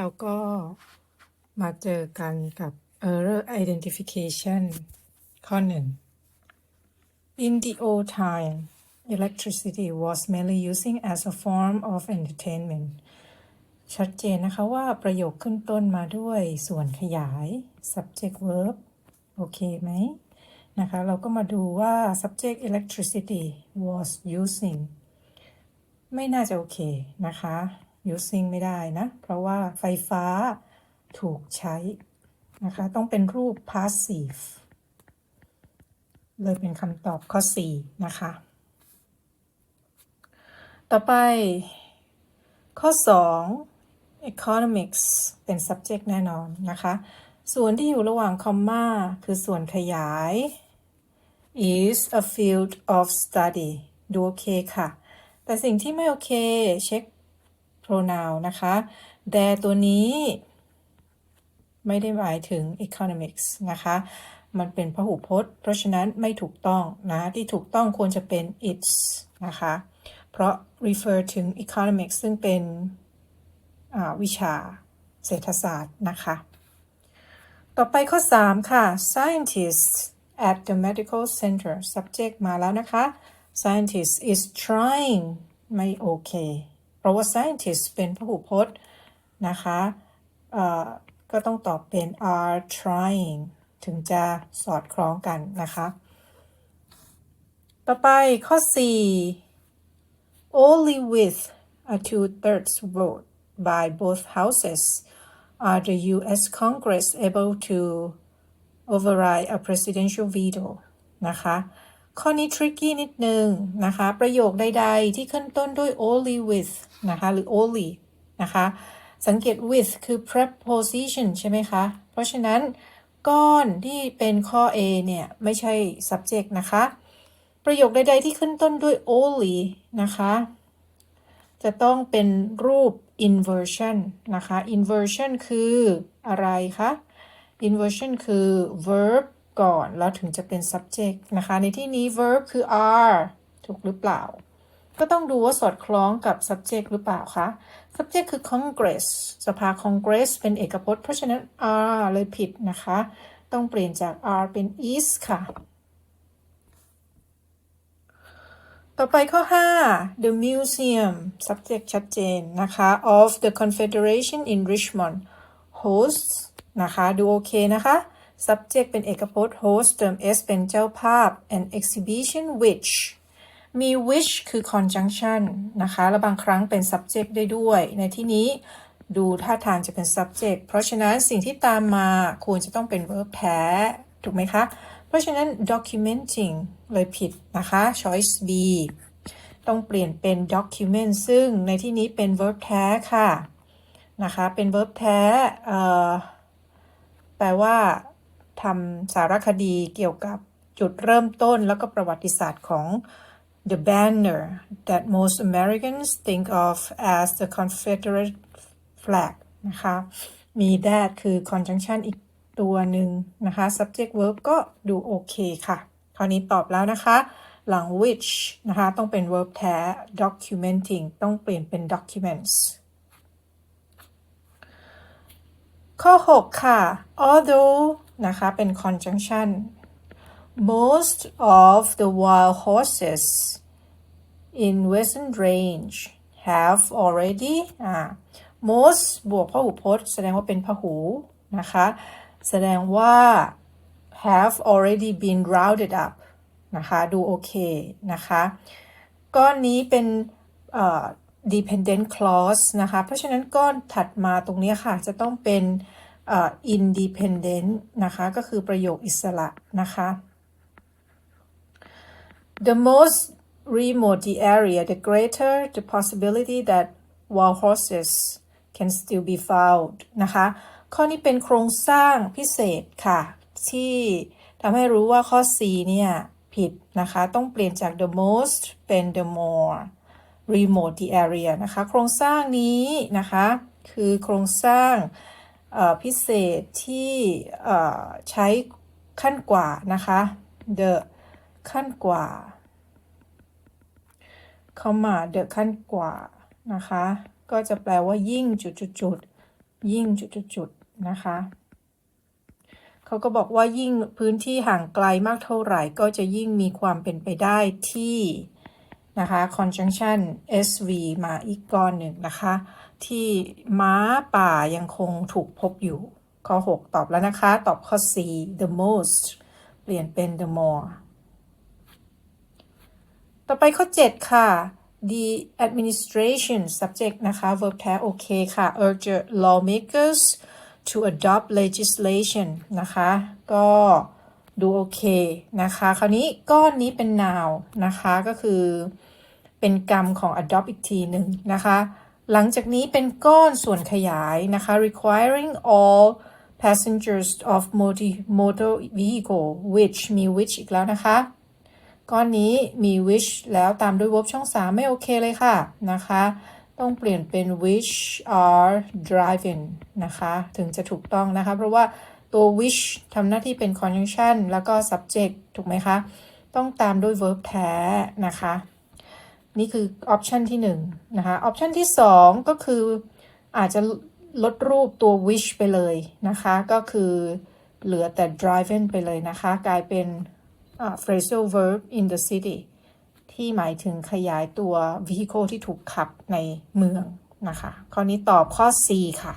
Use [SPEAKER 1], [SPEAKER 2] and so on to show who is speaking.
[SPEAKER 1] เราก็มาเจอกันกับ error identification ข้อหนึ่ง In the old time, electricity was mainly using as a form of entertainment. ชัดเจนนะคะว่าประโยคขึ้นต้นมาด้วยส่วนขยาย subject verb โอเคไหมนะคะ เราก็มาดูว่า subject electricity was using ไม่น่าจะโอเคนะคะ using ไม่ได้นะ เพราะว่าไฟฟ้าถูกใช้นะคะ ต้องเป็นรูป passive เลยเป็นคำตอบข้อ 4 นะคะ ต่อไปข้อ 2 economics เป็น subject แน่นอนนะคะ ส่วนที่อยู่ระหว่างคอมมาคือส่วนขยาย is a field of study ดูโอเคค่ะ แต่สิ่งที่ไม่โอเค เช็ค pronoun นะคะแต่ตัวนี้ ไม่ได้หมายถึง economics นะคะ มันเป็นพหูพจน์ เพราะฉะนั้นไม่ถูกต้องนะ ที่ถูกต้องควรจะเป็น its นะคะ เพราะ refer ถึง economics ซึ่งเป็นวิชาเศรษฐศาสตร์นะคะ ต่อไปข้อ 3 ค่ะ scientists at the medical center subject มาแล้วนะคะ scientist is trying ไม่โอเค เพราะว่า scientist เป็นพหูพจน์นะคะก็ต้องตอบเป็น are trying ถึงจะสอดคล้องกันนะคะ ต่อไปข้อ 4 only with a two-thirds vote by both houses are the U.S. Congress able to override a presidential veto นะคะ ข้อนี้ tricky นิดนึงนะคะ ประโยคใด ๆ ที่ขึ้นต้นด้วย only with นะคะหรือ only นะคะ สังเกต with คือ preposition ใช่ไหมคะ เพราะฉะนั้นก้อนที่เป็นข้อ A เนี่ย ไม่ใช่ subject นะคะ ประโยคใด ๆ ที่ขึ้นต้นด้วย only นะคะ จะต้องเป็นรูป inversion นะคะ inversion คืออะไรคะ inversion คือ verb ก่อน แล้วถึงจะเป็น subject นะคะ ในที่นี้ verb คือ are ถูกหรือเปล่า ก็ต้องดูว่าสอดคล้องกับ subject หรือเปล่าคะ subject คือ congress สภา congress เป็นเอกพจน์ เพราะฉะนั้น are เลยผิดนะคะ ต้องเปลี่ยนจาก are เป็น is ค่ะ ต่อไปข้อ 5 the museum subject ชัดเจนนะคะ of the confederation in Richmond hosts นะคะ ดูโอเคนะคะ subject เป็นเอกพจน์ host เติม s เป็นเจ้าภาพ an exhibition which มี which คือ conjunction นะคะ และบางครั้งเป็น subject ได้ด้วย ในที่นี้ดูท่าทางจะเป็น subject เพราะฉะนั้นสิ่งที่ตามมาควรจะต้องเป็น verb แท้ ถูกไหมคะ เพราะฉะนั้น documenting เลยผิดนะคะ choice B ต้องเปลี่ยนเป็น document ซึ่งในที่นี้เป็น verb แท้ค่ะ นะคะ เป็น verb แท้แปลว่า ทำสารคดีเกี่ยวกับจุดเริ่มต้นแล้วก็ประวัติศาสตร์ของ the banner that most Americans think of as the Confederate flag นะคะ มี that คือ conjunction อีกตัวหนึ่งนะคะ subject verb ก็ดูโอเคค่ะ คราวนี้ตอบแล้วนะคะ หลัง which นะคะ ต้องเป็น verb แท้ documenting ต้องเปลี่ยนเป็น documents ข้อ 6 ค่ะ although นะคะ เป็น conjunction most of the wild horses in western range have already อ่า most บวกพหูพจน์ แสดงว่าเป็นพหูนะคะ แสดงว่า have already been rounded up นะคะ ดูโอเคนะคะ ก้อนนี้เป็น dependent clause นะคะ เพราะฉะนั้นก้อนถัดมาตรงนี้ค่ะ จะต้องเป็น อินดีเพนเดนต์นะคะ ก็คือประโยคอิสระนะคะ the most remote the area the greater the possibility that wild horses can still be found นะคะ ข้อนี้เป็นโครงสร้างพิเศษค่ะ ที่ทำให้รู้ว่าข้อ C เนี่ยผิดนะคะ ต้องเปลี่ยนจาก the most เป็น the more remote the area นะคะ โครงสร้างนี้นะคะ คือโครงสร้าง พิเศษที่ใช้ขั้นกว่านะคะ the ขั้นกว่า เข้ามา the ขั้นกว่านะคะ ก็จะแปลว่ายิ่งจุดจุดจุดยิ่งจุดๆๆนะคะเขาก็บอกว่ายิ่งพื้นที่ห่างไกลมากเท่าไหร่ ก็จะยิ่งมีความเป็นไปได้ที่นะคะ conjunction SV มาอีกก้อนหนึ่งนะคะ ที่ม้าป่ายังคงถูกพบอยู่ ข้อ 6 ตอบแล้วนะคะ ตอบข้อ4 the most เปลี่ยนเป็น the more ต่อไปข้อ 7 ค่ะ the administration subject นะคะ verb แท้ โอเคค่ะ urge lawmakers to adopt legislation นะคะ ก็ดูโอเคนะคะ คราวนี้ก้อนนี้เป็น noun นะคะ ก็คือเป็นกรรมของ adopt อีกทีหนึ่งนะคะ หลังจากนี้เป็นก้อนส่วนขยายนะคะ requiring all passengers of multi-motor vehicle which มี which อีกแล้วนะคะ ก้อนนี้มี which แล้วตามด้วย verb ช่อง 3 ไม่โอเคเลยค่ะนะคะ ต้องเปลี่ยนเป็น which are driving นะคะ ถึงจะถูกต้องนะคะ เพราะว่าตัว which ทำหน้าที่เป็น conjunction แล้วก็ subject ถูกไหมคะ ต้องตามด้วย verb แท้นะคะ นี่คือออปชันที่1นะคะออปชันที่ 2 ก็คืออาจจะลดรูปตัว wish ไปเลยนะคะ ก็คือเหลือแต่ driving ไปเลยนะคะ กลายเป็น phrasal verb in the city ที่หมายถึงขยายตัว vehicle ที่ถูกขับในเมืองนะคะข้อนี้ตอบข้อ C ค่ะ